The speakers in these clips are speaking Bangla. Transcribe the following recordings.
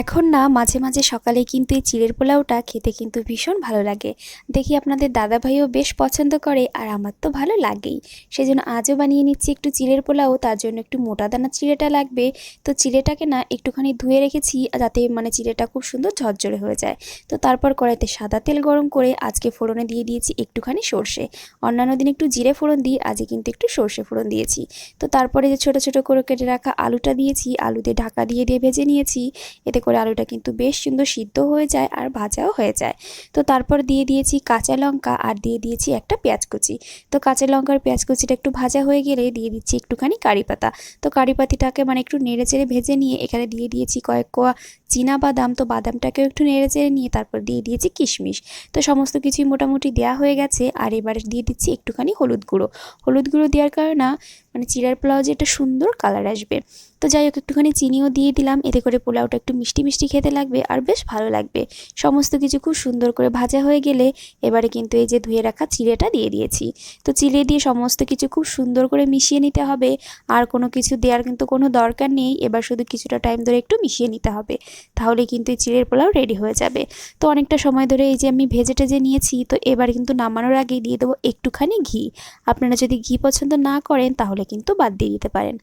এখন না, মাঝে মাঝে সকালে কিন্তু এই চিড়ের পোলাওটা খেতে কিন্তু ভীষণ ভালো লাগে। দেখি আপনাদের দাদা ভাইও বেশ পছন্দ করে আর আমার তো ভালো লাগেই। সেজন্য আজও বানিয়ে নিচ্ছি একটু চিড়ের পোলাও, তার জন্য একটু মোটা দানা চিড়েটা লাগবে। তো চিড়েটাকে না একটুখানি ধুয়ে রেখেছি যাতে মানে চিড়েটা খুব সুন্দর ঝরঝরে হয়ে যায়। তো তারপর কড়াইতে সাদা তেল গরম করে আজকে ফোড়নে দিয়ে দিয়েছি একটুখানি সর্ষে। অন্যান্য দিন একটু জিরে ফোড়ন দিই, আজকে কিন্তু একটু সর্ষে ফোড়ন দিয়েছি। তো তারপরে যে ছোট ছোট করে কেটে রাখা আলুটা দিয়েছি, আলুতে ঢাকা দিয়ে দিয়ে ভেজে নিয়েছি। এতে করে আলুটা কিন্তু বেশ সুন্দর সিদ্ধ হয়ে যায় আর ভাজাও হয়ে যায়। তো তারপর দিয়ে দিয়েছি কাঁচা লঙ্কা আর দিয়ে দিয়েছি একটা পেঁয়াজ কুচি। তো কাঁচা লঙ্কার পেঁয়াজ কুচিটা একটু ভাজা হয়ে গেলে দিয়ে দিচ্ছি একটুখানি কারি পাতা। তো কারি পাতিটাকে মানে একটু নেড়ে চেড়ে ভেজে নিয়ে এখানে দিয়ে দিয়েছি কয়েক কোয়া চীনা বাদাম, তো বাদামটাকেও একটু নেড়ে চেড়ে নিয়ে তারপর দিয়ে দিয়েছি কিশমিশ। তো সমস্ত কিছুই মোটামুটি দেওয়া হয়ে গেছে, আর এবার দিয়ে দিচ্ছি একটুখানি হলুদ গুঁড়ো। হলুদ গুঁড়ো দেওয়ার কারণে মানে চিড়ার পোলাও একটা সুন্দর কালার আসবে। তো যাই হোক, একটুখানি চিনিও দিয়ে দিলাম, এতে করে পোলাওটা একটু মিষ্টি মিষ্টি খেতে লাগবে আর বেশ ভালো লাগবে। সমস্ত কিছু খুব সুন্দর করে ভাজা হয়ে গেলে এবারে কিন্তু এই যে ধুয়ে রাখা চিড়েটা দিয়ে দিয়েছি। তো চিড়ে দিয়ে সমস্ত কিছু খুব সুন্দর করে মিশিয়ে নিতে হবে, আর কোনো কিছু দেওয়ার কিন্তু কোনো দরকার নেই, এবার শুধু কিছুটা টাইম ধরে একটু মিশিয়ে নিতে হবে। তাহলে কিন্তু এই চিড়ের পোলাও রেডি হয়ে যাবে। তো অনেকটা সময় ধরে এই যে আমি ভেজে টেজে নিয়েছি, তো এবার কিন্তু নামানোর আগেই দিয়ে দেবো একটুখানি ঘি। আপনারা যদি ঘি পছন্দ না করেন, তাহলে কিন্তু বাদ দিয়ে দিতে পারেন।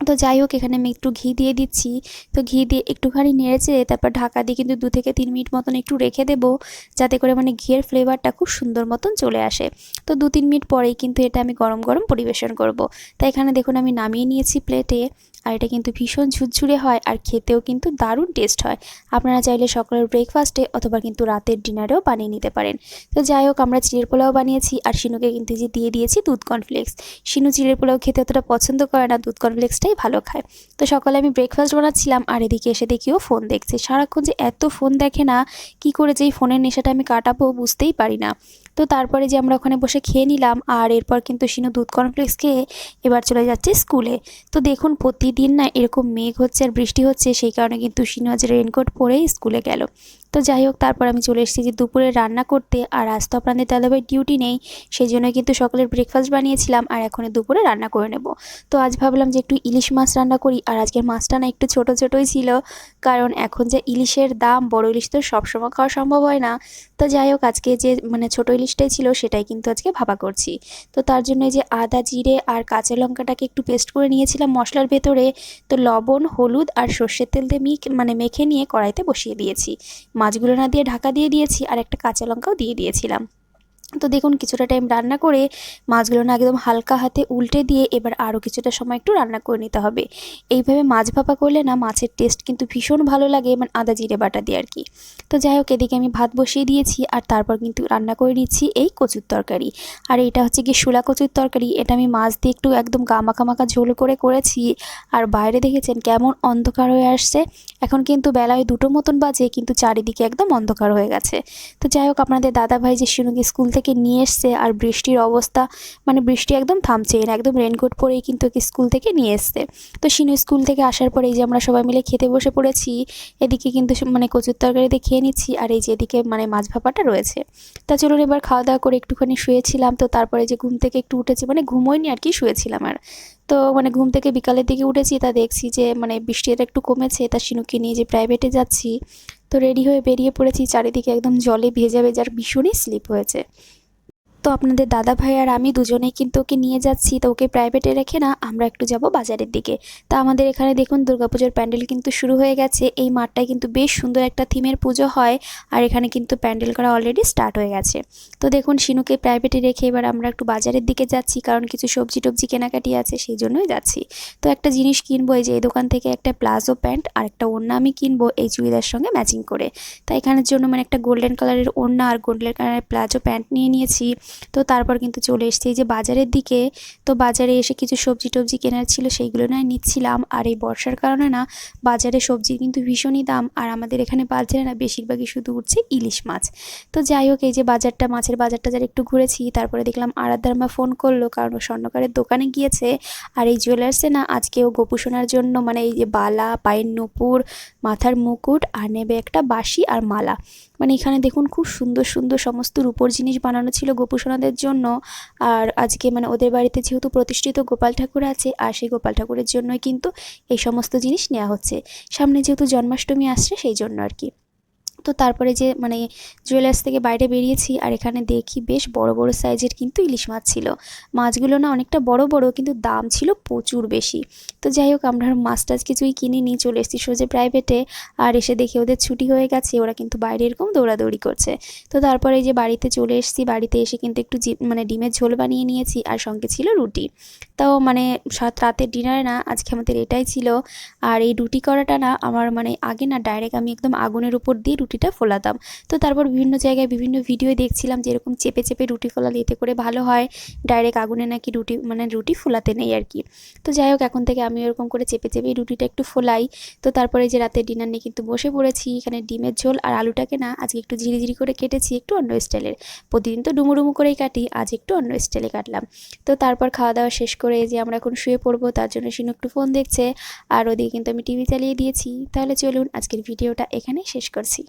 তো যাই হোক, এখানে আমি একটু ঘি দিয়ে দিচ্ছি। তো ঘি দিয়ে একটুখানি নেড়েছে তারপর ঢাকা দিয়ে কিন্তু দু থেকে তিন মিনিট মতন একটু রেখে দেবো, যাতে করে মানে ঘিয়ের ফ্লেভারটা খুব সুন্দর মতন চলে আসে। তো দু তিন মিনিট পরেই কিন্তু এটা আমি গরম গরম পরিবেশন করব। তাই এখানে দেখুন, আমি নামিয়ে নিয়েছি প্লেটে আর এটা কিন্তু ভীষণ ঝুরঝুরে হয় আর খেতেও কিন্তু দারুণ টেস্ট হয়। আপনারা চাইলে সকালের ব্রেকফাস্টে অথবা কিন্তু রাতের ডিনারেও বানিয়ে নিতে পারেন। তো যাই হোক, আমরা চিড়ের পোলাও বানিয়েছি আর শিনুকে কিন্তু যে দিয়ে দিয়েছি দুধ কর্নফ্লেক্স শিনু চিড়ের পোলাও খেতে অতটা পছন্দ করে না, দুধ কর্নফ্লেক্সটাই ভালো খায়। তো সকালে আমি ব্রেকফাস্ট বানাচ্ছিলাম আর এদিকে এসে দেখিও ফোন দেখছে। সারাক্ষণ যে এত ফোন দেখে না, কি করে যে এই ফোনের নেশাটা আমি কাটাবো বুঝতেই পারি না। তো তারপরে যে আমরা ওখানে বসে খেয়ে নিলাম, আর এরপর কিন্তু শিনু দুধ কর্নফ্লেক্স খেয়ে এবার চলে যাচ্ছে স্কুলে তো দেখুন প্রতিদিন না এরকম মেঘ হচ্ছে আর বৃষ্টি হচ্ছে, সেই কারণে কিন্তু শিনু আজ রেনকোট পরেই স্কুলে গেল। তো যাই হোক, তারপর আমি চলে এসেছি যে দুপুরে রান্না করতে। আর আজ তো আপনাদের দাদাভাই ডিউটি নেই সেই জন্য কিন্তু সকালের ব্রেকফাস্ট বানিয়েছিলাম আর এখন দুপুরে রান্না করে নেব। তো আজ ভাবলাম যে একটু ইলিশ মাছ রান্না করি, আর আজকের মাছটা না একটু ছোট ছোটোই ছিল, কারণ এখন যে ইলিশের দাম, বড় ইলিশ তো সবসময় খাওয়া সম্ভব হয় না। তো যাই হোক, আজকে যে মানে ছোটো ইলিশটাই ছিল, সেটাই কিন্তু আজকে ভাবা করছি। তো তার জন্য যে আদা, জিরে আর কাঁচা লঙ্কাটাকে একটু পেস্ট করে নিয়েছিলাম মশলার ভেতরে। তো লবণ, হলুদ আর সর্ষের তেল দিয়ে মিক মানে মেখে নিয়ে কড়াইতে বসিয়ে দিয়েছি। মাছগুলো না দিয়ে ঢাকা দিয়ে দিয়েছি আর একটা কাঁচা লঙ্কাও দিয়ে দিয়েছিলাম। তো দেখুন, কিছুটা টাইম রান্না করে মাছগুলো না একদম হালকা হাতে উল্টে দিয়ে এবার আরও কিছুটা সময় একটু রান্না করে নিতে হবে। এইভাবে মাছ ভাপা করলে না মাছের টেস্ট কিন্তু ভীষণ ভালো লাগে মানে আদা, জিরে, বাটা দিয়ে আর কি। তো যাই হোক, এদিকে আমি ভাত বসিয়ে দিয়েছি আর তারপর কিন্তু রান্না করে নিচ্ছি এই কচুর তরকারি। আর এটা হচ্ছে কি শুলা কচুর তরকারি, এটা আমি মাছ দিয়ে একটু একদম গামাকা মাখা ঝোল করে করেছি। আর বাইরে দেখেছেন কেমন অন্ধকার হয়ে আসছে, এখন কিন্তু বেলায় দুটো মতন বাজে, কিন্তু চারিদিকে একদম অন্ধকার হয়ে গেছে। তো যাই হোক, আপনাদের দাদা ভাই যে শিনুকে স্কুল থেকে থেকে নিয়ে এসছে আর বৃষ্টির অবস্থা মানে বৃষ্টি একদম থামছে না, একদম রেনকোট পরেই কিন্তু স্কুল থেকে নিয়ে এসছে। তো শিনু স্কুল থেকে আসার পরে এই যে আমরা সবাই মিলে খেতে বসে পড়েছি, এদিকে কিন্তু মানে কচুর তরকারিতে খেয়ে নিচ্ছি আর এই যে এদিকে মানে মাছ ভাপাটা রয়েছে। তা চলুন এবার খাওয়া দাওয়া করে একটুখানি শুয়েছিলাম, তো তারপরে যে ঘুম থেকে একটু উঠেছি মানে ঘুমোয়নি আর কি, শুয়েছিলাম আর। তো মানে ঘুম থেকে বিকালের দিকে উঠেছি, তা দেখছি যে মানে বৃষ্টিটা একটু কমেছে, তা শিনুকে নিয়ে যে প্রাইভেটে যাচ্ছি, তো রেডি হয়ে বেরিয়ে পড়েছি, চারিদিকে একদম জলে ভেজা ভেজার ভীষণই স্লিপ হয়েছে। তো আপনাদের দাদা ভাই আর আমি দুজনেই কিন্তু ওকে নিয়ে যাচ্ছি, তো ওকে প্রাইভেটে রেখে না আমরা একটু যাব বাজারের দিকে। তা আমাদের এখানে দেখুন দুর্গাপুজোর প্যান্ডেল কিন্তু শুরু হয়ে গেছে। এই মাঠটায় কিন্তু বেশ সুন্দর একটা থিমের পুজো হয় আর এখানে কিন্তু প্যান্ডেল করা অলরেডি স্টার্ট হয়ে গেছে। তো দেখুন শিনুকে প্রাইভেটে রেখে এবার আমরা একটু বাজারের দিকে যাচ্ছি, কারণ কিছু সবজি টবজি কেনাকাটি আছে, সেই জন্যই যাচ্ছি। তো একটা জিনিস কিনবো, এই যে এই দোকান থেকে একটা প্লাজো প্যান্ট আর একটা ওড়না আমি কিনবো, এই চুড়িদার সঙ্গে ম্যাচিং করে। তাই এখানের জন্য মানে একটা গোল্ডেন কালারের ওড়না আর গোল্ডেন কালারের প্লাজো প্যান্ট নিয়ে নিয়েছি। তো তারপর কিন্তু চলে এসেছি যে বাজারের দিকে। তো বাজারে এসে কিছু সবজি টবজি কেনার ছিল, সেইগুলো নয় নিচ্ছিলাম। আর এই বর্ষার কারণে না বাজারে সবজির কিন্তু ভীষণই দাম। আর আমাদের এখানে বাজারে না বেশিরভাগই শুধু উঠছে ইলিশ মাছ। তো যাই হোক, এই যে বাজারটা, মাছের বাজারটা যারা একটু ঘুরেছি, তারপরে দেখলাম আরাধ্যার মা ফোন করল, কারণ স্বর্ণকারের দোকানে গিয়েছে। আর এই জুয়েলার্সে না আজকেও গোপুসোনার জন্য মানে এই যে বালা, পায়ের নুপুর, মাথার মুকুট আর নেবে একটা বাঁশি আর মালা। মানে এখানে দেখুন খুব সুন্দর সুন্দর সমস্ত রূপোর জিনিস বানানো ছিল গোপু সোনাদের জন্য। আর আজকে মানে ওদের বাড়িতে যেহেতু প্রতিষ্ঠিত গোপাল ঠাকুর আছে, আর সেই গোপাল ঠাকুরের জন্যই কিন্তু এই সমস্ত জিনিস নেওয়া হচ্ছে। সামনে যেহেতু জন্মাষ্টমী আসছে, সেই জন্য আর কি। তো তারপরে যে মানে জুয়েলার্স থেকে বাইরে বেরিয়েছি আর এখানে দেখি বেশ বড় বড় সাইজের কিন্তু ইলিশ মাছ ছিল। মাছগুলো না অনেকটা বড় বড় কিন্তু দাম ছিল প্রচুর বেশি। তো যাই হোক, আমরা মাছ টাছ কিছুই কিনে নিয়ে চলে এসেছি সোজে প্রাইভেটে আর এসে দেখি ওদের ছুটি হয়ে গেছে, ওরা কিন্তু বাইরে এরকম দৌড়াদৌড়ি করছে। তো তারপরে যে বাড়িতে চলে এসেছি, বাড়িতে এসে কিন্তু একটু মানে ডিমের ঝোল বানিয়ে নিয়েছি আর সঙ্গে ছিল রুটি। তাও মানে সাত, রাতের ডিনারে না, আজকে আমাদের এটাই ছিল। আর এই রুটি করাটা না আমার মানে আগে না ডাইরেক্ট আমি একদম আগুনের উপর দিয়ে রুটিটা ফোলাতাম। তো তারপর বিভিন্ন জায়গায় বিভিন্ন ভিডিও দেখছিলাম যে এরকম চেপে চেপে রুটি ফোলালে এতে করে ভালো হয় ডাইরেক্ট আগুনে নাকি রুটি মানে রুটি ফোলাতে নেই আর কি। তো যাই হোক, এখন থেকে আমি এরকম করে চেপে চেপে রুটিটা একটু ফোলাই। তো তারপরে যে রাতের ডিনার নিয়ে কিন্তু বসে পড়েছি, এখানে ডিমের ঝোল আর আলুটাকে না আজকে একটু ঝিরি ঝিরি করে কেটেছি একটু অন্য স্টাইলের প্রতিদিন তো ডুমু ডুমু করেই কাটি, আজ একটু অন্য স্টাইলে কাটলাম। তো তারপর খাওয়া দাওয়া শেষ করে যে আমরা এখন শুয়ে পড়ব, তার জন্য সিনু একটু ফোন দেখছে। আর ওদিকে কিন্তু আমি টিভি চালিয়ে দিয়েছি। তাহলে চলুন আজকের ভিডিওটা এখানেই শেষ করছি।